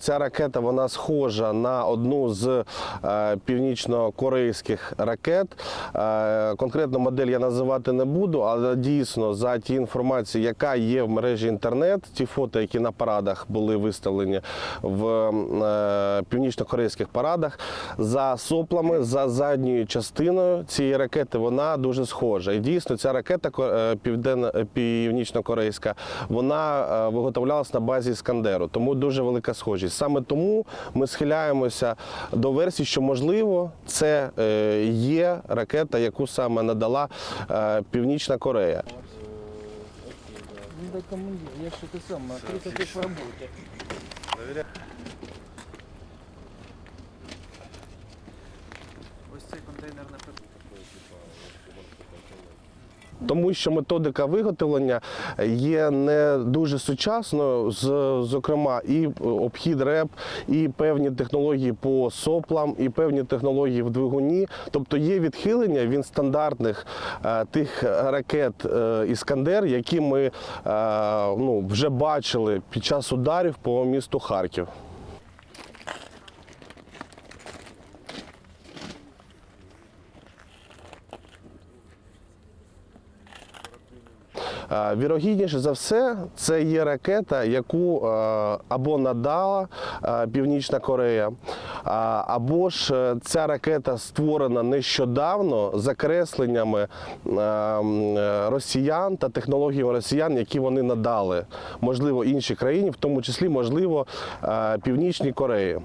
Ця ракета вона схожа на одну з е, північно-корейських ракет. Е, конкретну модель я називати не буду, але дійсно за ті інформації, яка є в мережі інтернет, ті фото, які на парадах були виставлені в е, північно-корейських парадах, за соплами, за задньою частиною цієї ракети вона дуже схожа. І дійсно ця ракета північно-корейська, вона виготовлялась на базі Іскандеру, тому дуже велика схожість Саме тому ми схиляємося до версії, що можливо це е, є ракета, яку саме надала е, Північна Корея. Ну да командир, я ж это сам, открыто ты по работе. Тому що методика виготовлення є не дуже сучасною, зокрема, і обхід реп, і певні технології по соплам, і певні технології в двигуні. Тобто є відхилення від стандартних е, тих ракет е, Іскандер, які ми е, ну, вже бачили під час ударів по місту Харків. Вірогідніше за все, це є ракета, яку е, або надала е, Північна Корея, або ж е, ця ракета створена нещодавно закресленнями е, е, росіян та технологіями росіян, які вони надали, можливо, іншій країні, в тому числі, можливо, е, Північній Кореї.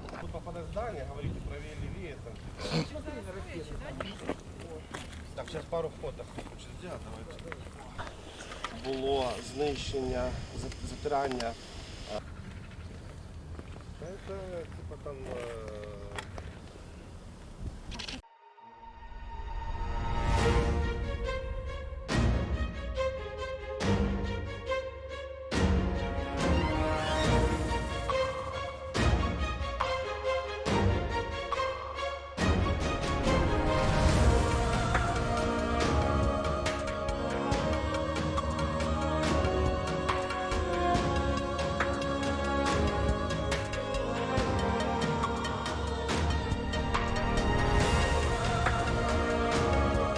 Так, зараз пару фото хочу зробити, давайте було знищення, затирання. Це типа там е,